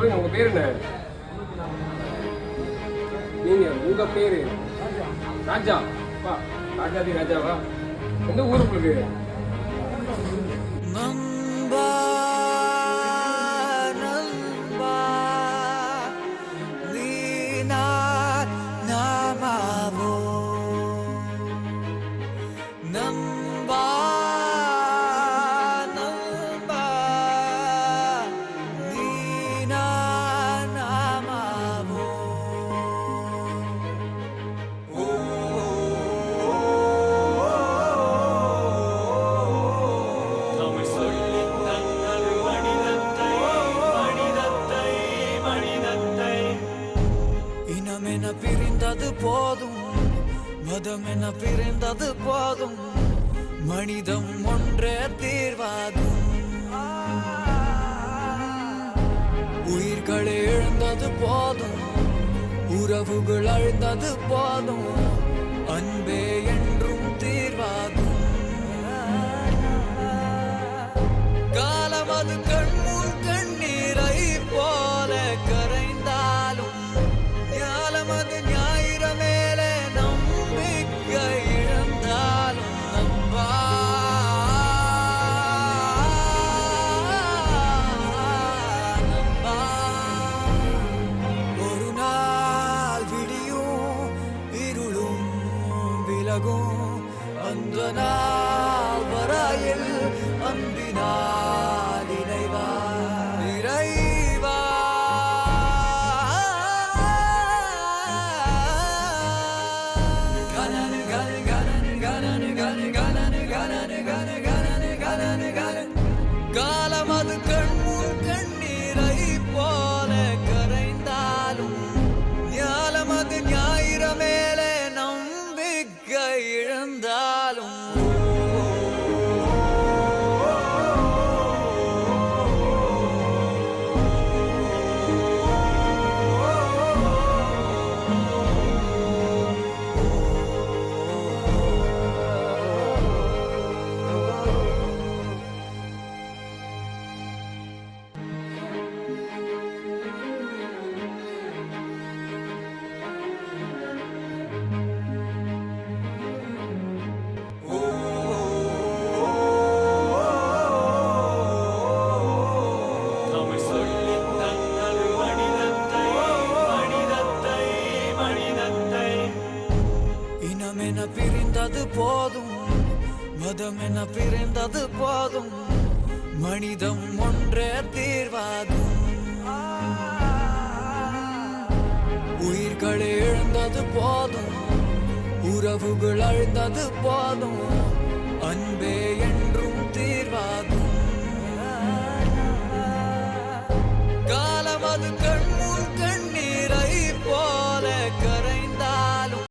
சொல்லுங்க உங்க பேர் என்ன? நீங்க உங்க பேரு? ராஜா. வா ராஜாதி ராஜாவா? எந்த ஊர் இனம் என பிரிந்தது போதும். மதம் என பிரிந்தது போதும். மனிதம் ஒன்றே தீர்வாகும். உயிர்களை எழுந்தது போதும். உறவுகள் அழுந்தது போதும். அன்பே என்றும் தீர்வாகும். விலகும் அந்த நாள் வராயில் அன்பினால் மதம் என பிரிந்தது போதும். மனிதம் ஒன்றே தீர்வாகும். உயிர்களை இழந்தது போதும். உறவுகள் அழுந்தது போதும். அன்பே என்றும் தீர்வாகும்.